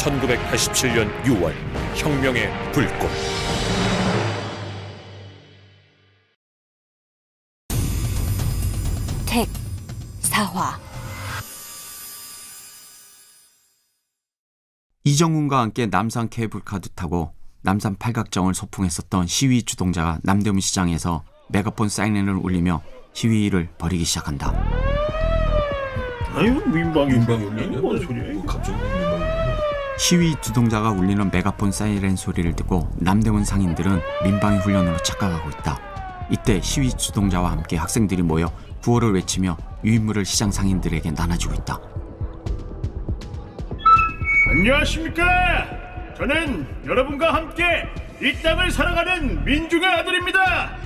1987년 6월 혁명의 불꽃. 택, 사화, 이정훈과 함께 남산 케이블카드 타고 남산 팔각정을 소풍했었던 시위 주동자가 남대문 시장에서 메가폰 사이렌을 울리며 시위를 벌이기 시작한다. 아유 민방위. 민방위 뭔 소리야? 갑자기 시위 주동자가 울리는 메가폰 사이렌 소리를 듣고 남대문 상인들은 민방위 훈련으로 착각하고 있다. 이때 시위 주동자와 함께 학생들이 모여 구호를 외치며 유인물을 시장 상인들에게 나눠주고 있다. 안녕하십니까? 저는 여러분과 함께 이 땅을 사랑하는 민중의 아들입니다.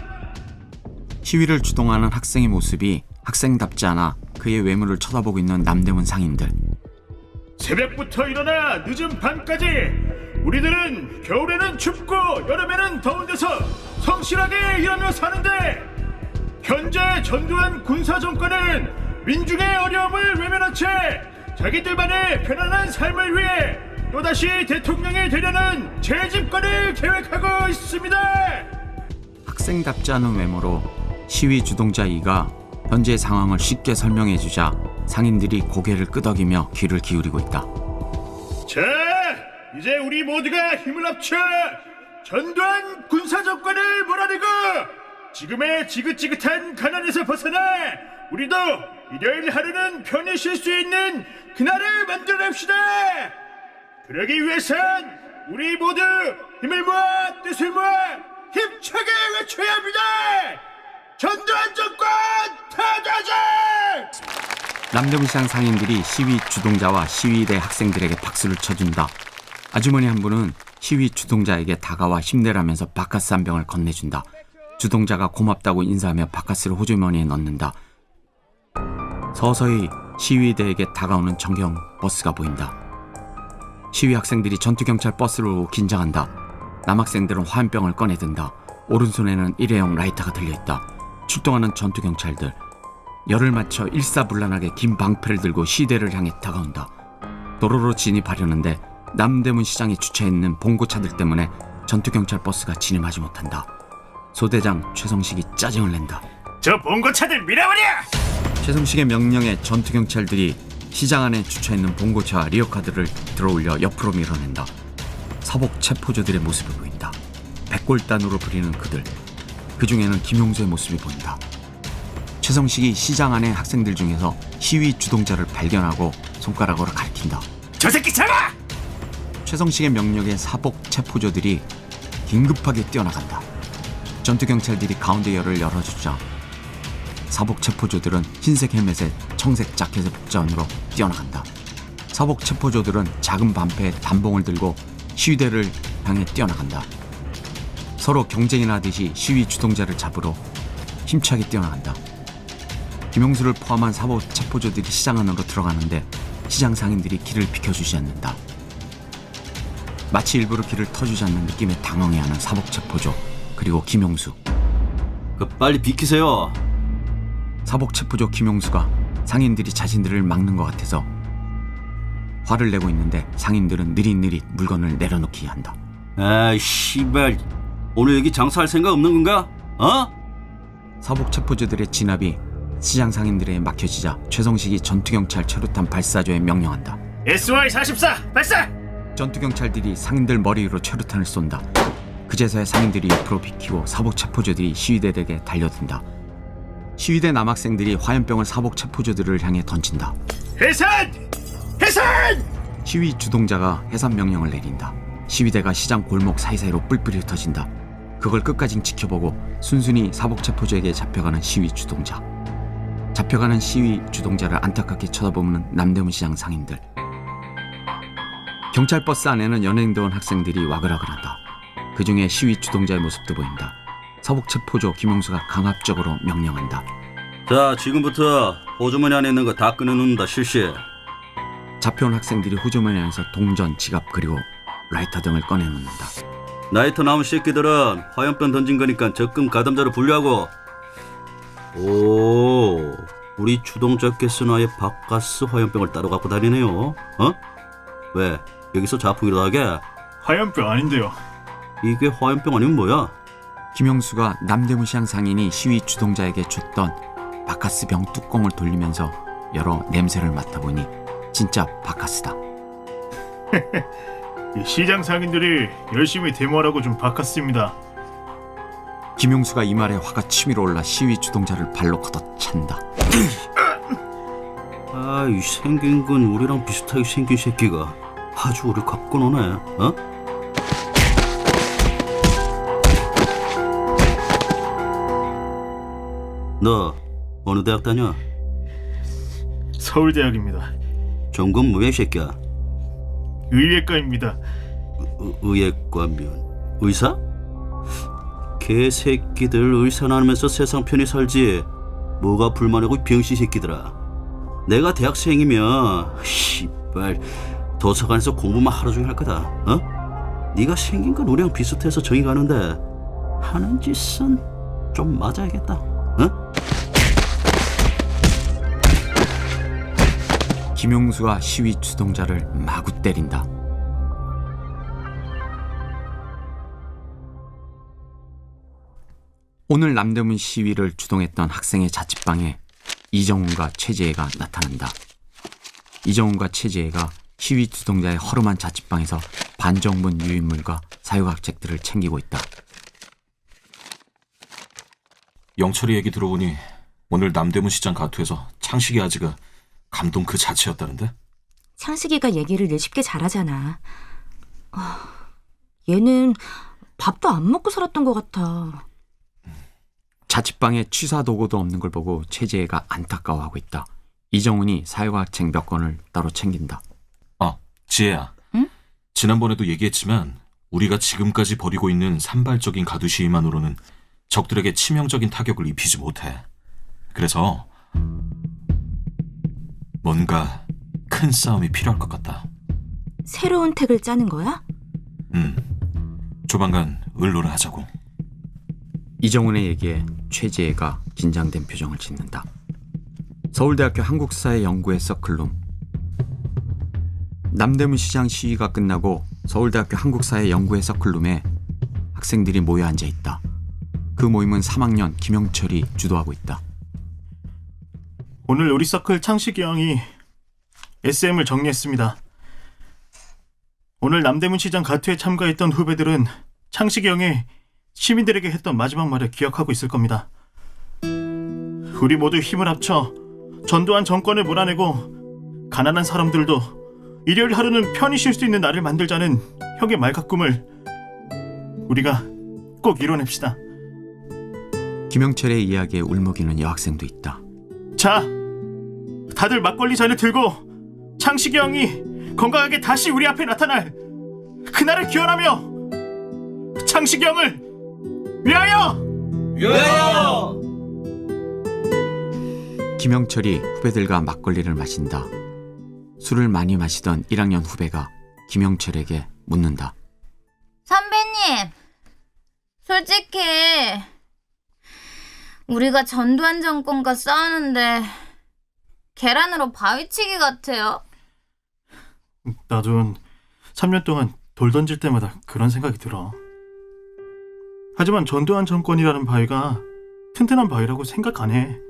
시위를 주동하는 학생의 모습이 학생답지 않아 그의 외모를 쳐다보고 있는 남대문 상인들. 새벽부터 일어나 늦은 밤까지 우리들은 겨울에는 춥고 여름에는 더운 데서 성실하게 일하며 사는데 현재 전두환 군사 정권은 민중의 어려움을 외면한 채 자기들만의 편안한 삶을 위해 또다시 대통령이 되려는 재집권을 계획하고 있습니다. 학생답지 않은 외모로 시위 주동자 이가 현재 상황을 쉽게 설명해 주자 상인들이 고개를 끄덕이며 귀를 기울이고 있다. 자, 이제 우리 모두가 힘을 합쳐 전두환 군사 정권을 몰아내고 지금의 지긋지긋한 가난에서 벗어나 우리도 일요일 하루는 편히 쉴 수 있는 그날을 만들어냅시다. 그러기 위해선 우리 모두 힘을 모아 뜻을 모아 힘차게 외쳐야 합니다. 전두환 정권 타자제! 남대문 시장 상인들이 시위 주동자와 시위대 학생들에게 박수를 쳐준다. 아주머니 한 분은 시위 주동자에게 다가와 힘내라면서 바카스 한 병을 건네준다. 주동자가 고맙다고 인사하며 바카스를 호주머니에 넣는다. 서서히 시위대에게 다가오는 정경 버스가 보인다. 시위 학생들이 전투경찰 버스를 오고 긴장한다. 남학생들은 화염병을 꺼내든다. 오른손에는 일회용 라이터가 들려있다. 출동하는 전투경찰들. 열을 맞춰 일사불란하게 긴 방패를 들고 시대를 향해 다가온다. 도로로 진입하려는데 남대문 시장에 주차했는 봉고차들 때문에 전투경찰 버스가 진입하지 못한다. 소대장 최성식이 짜증을 낸다. 저 봉고차들 밀어버려! 최성식의 명령에 전투경찰들이 시장 안에 주차있는 봉고차와 리어카드를 들어올려 옆으로 밀어낸다. 사복 체포자들의 모습이 보인다. 백골단으로 부리는 그들. 그 중에는 김용수의 모습이 보인다. 최성식이 시장 안의 학생들 중에서 시위 주동자를 발견하고 손가락으로 가리킨다. 저 새끼 잡아! 최성식의 명령에 사복 체포조들이 긴급하게 뛰어나간다. 전투 경찰들이 가운데 열을 열어주자 사복 체포조들은 흰색 헬멧에 청색 자켓의 복장으로 뛰어나간다. 사복 체포조들은 작은 반패에 단봉을 들고 시위대를 향해 뛰어나간다. 서로 경쟁이나 하듯이 시위 주동자를 잡으러 힘차게 뛰어나간다. 김용수를 포함한 사복 체포조들이 시장 안으로 들어가는데 시장 상인들이 길을 비켜주지 않는다. 마치 일부러 길을 터주지 않는 느낌에 당황해하는 사복체포조 그리고 김용수 그 빨리 비키세요. 사복 체포조 김용수가 상인들이 자신들을 막는 것 같아서 화를 내고 있는데 상인들은 느릿느릿 물건을 내려놓기 한다 아이 씨발 오늘 여기 장사할 생각 없는 건가? 어? 사복 체포조들의 진압이 시장 상인들에게 막혀지자 최성식이 전투경찰 체류탄 발사조에 명령한다 SY-44 발사! 전투경찰들이 상인들 머리 위로 최루탄을 쏜다. 그제서야 상인들이 옆으로 비키고 사복 체포조들이 시위대에게 달려든다. 시위대 남학생들이 화염병을 사복 체포조들을 향해 던진다. 해산! 해산! 시위 주동자가 해산 명령을 내린다. 시위대가 시장 골목 사이사이로 뿔뿔이 흩어진다. 그걸 끝까지 지켜보고 순순히 사복체포조에게 잡혀가는 시위 주동자. 잡혀가는 시위 주동자를 안타깝게 쳐다보는 남대문 시장 상인들. 경찰 버스 안에는 연행대 온 학생들이 와글와글한다. 그 중에 시위 주동자의 모습도 보인다. 사복체포조 김용수가 강압적으로 명령한다. 자 지금부터 호주머니 안에 있는 거 다 꺼내놓는다 실시. 잡혀온 학생들이 호주머니 안에서 동전, 지갑 그리고 라이터 등을 꺼내놓는다. 나이터 남은 새끼들은 화염병 던진 거니까 적금 가담자로 분류하고. 오 우리 주동자께서는 아예 바카스 화염병을 따로 갖고 다니네요. 어? 왜? 여기서 자풍이라도 하게? 화염병 아닌데요. 이게 화염병 아니면 뭐야? 김영수가 남대문 시장 상인이 시위 주동자에게 줬던 바카스 병 뚜껑을 돌리면서 여러 냄새를 맡아보니 진짜 바카스다. 이 시장 상인들이 열심히 데모하라고 좀 바꿨습니다. 김용수가 이 말에 화가 치밀어 올라 시위 주동자를 발로 걷어찬다. 아이 생긴 건 우리랑 비슷하게 생긴 새끼가 아주 우리 갖고 노네 어? 너 어느 대학 다녀? 서울대학입니다. 전공 뭐야 이 새끼야? 의예과입니다. 의- 의예과면 의사? 개새끼들 의사나 하면서 세상 편히 살지 뭐가 불만이고 이 병신 새끼들아 내가 대학생이면 씨발 도서관에서 공부만 하루 종일 할 거다 어? 네가 생긴 건 우리랑 비슷해서 정이 가는데 하는 짓은 좀 맞아야겠다 어? 김용수가 시위 주동자를 마구 때린다. 오늘 남대문 시위를 주동했던 학생의 자취방에 이정훈과 최재혜가 나타난다. 이정훈과 최재혜가 시위 주동자의 허름한 자취방에서 반정문 유인물과 사유학 책들을 챙기고 있다. 영철이 얘기 들어보니 오늘 남대문 시장 가투에서 창식이 아지가 감동 그 자체였다는데? 창식이가 얘기를 늘 쉽게 잘하잖아. 아, 얘는 밥도 안 먹고 살았던 것 같아. 자취방에 취사 도구도 없는 걸 보고 최재혜가 안타까워하고 있다. 이정훈이 사유학책 몇 권을 따로 챙긴다. 아, 지혜야. 응? 지난번에도 얘기했지만 우리가 지금까지 벌이고 있는 산발적인 가두 시위만으로는 적들에게 치명적인 타격을 입히지 못해. 그래서 뭔가 큰 싸움이 필요할 것 같다. 새로운 택을 짜는 거야? 음, 조만간 의논을 하자고. 이정훈의 얘기에 최재혜가 긴장된 표정을 짓는다. 서울대학교 한국사회 연구회 서클룸 남대문 시장 시위가 끝나고 서울대학교 한국사회 연구회 서클룸에 학생들이 모여 앉아 있다. 그 모임은 3학년 김영철이 주도하고 있다. 오늘 우리 서클 창식이 형이 SM을 정리했습니다. 오늘 남대문 시장 가투에 참가했던 후배들은 창식이 형이 시민들에게 했던 마지막 말을 기억하고 있을 겁니다. 우리 모두 힘을 합쳐 전두환 정권을 몰아내고 가난한 사람들도 일요일 하루는 편히 쉴 수 있는 날을 만들자는 형의 말가꿈을 우리가 꼭 이뤄냅시다. 김영철의 이야기에 울먹이는 여학생도 있다. 자, 다들 막걸리 잔을 들고 창식이 형이 건강하게 다시 우리 앞에 나타날 그날을 기원하며 창식이 형을 위하여! 김영철이 후배들과 막걸리를 마신다. 술을 많이 마시던 1학년 후배가 김영철에게 묻는다. 선배님, 솔직히 우리가 전두환 정권과 싸우는데 계란으로 바위치기 같아요. 나도 3년 동안 돌 던질 때마다 그런 생각이 들어. 하지만 전두환 정권이라는 바위가 튼튼한 바위라고 생각 안 해.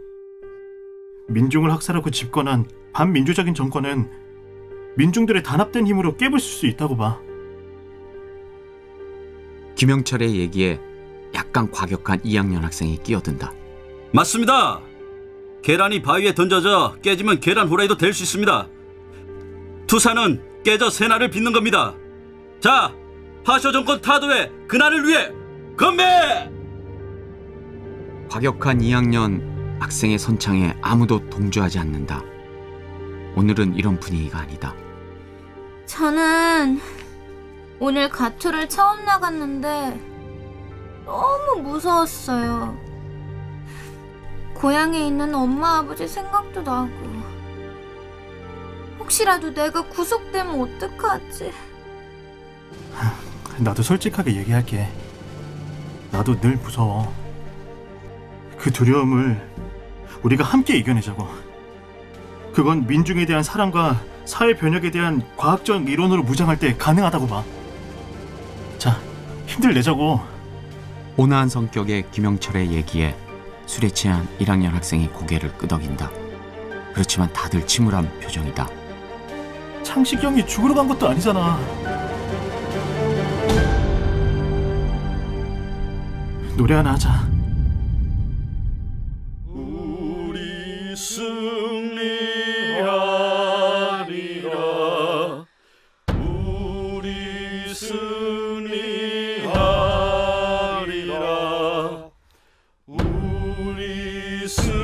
민중을 학살하고 집권한 반민주적인 정권은 민중들의 단합된 힘으로 깨부술 수 있다고 봐. 김영철의 얘기에 약간 과격한 2학년 학생이 끼어든다. 맞습니다 계란이 바위에 던져져 깨지면 계란 후라이도 될 수 있습니다 투사는 깨져 새날을 빚는 겁니다 자 파쇼 정권 타도의 그날을 위해 건배! 과격한 2학년 학생의 선창에 아무도 동조하지 않는다. 오늘은 이런 분위기가 아니다. 저는 오늘 가투를 처음 나갔는데 너무 무서웠어요. 고향에 있는 엄마 아버지 생각도 나고 혹시라도 내가 구속되면 어떡하지? 나도 솔직하게 얘기할게. 나도 늘 무서워. 그 두려움을 우리가 함께 이겨내자고. 그건 민중에 대한 사랑과 사회 변혁에 대한 과학적 이론으로 무장할 때 가능하다고 봐. 자, 힘들 내자고. 온화한 성격의 김영철의 얘기에 술에 취한 1학년 학생이 고개를 끄덕인다. 그렇지만 다들 침울한 표정이다. 창식이 형이 죽으러 간 것도 아니잖아. 노래 하나 하자. 우리 승리하리라. 우리 승리하리라. 우리 승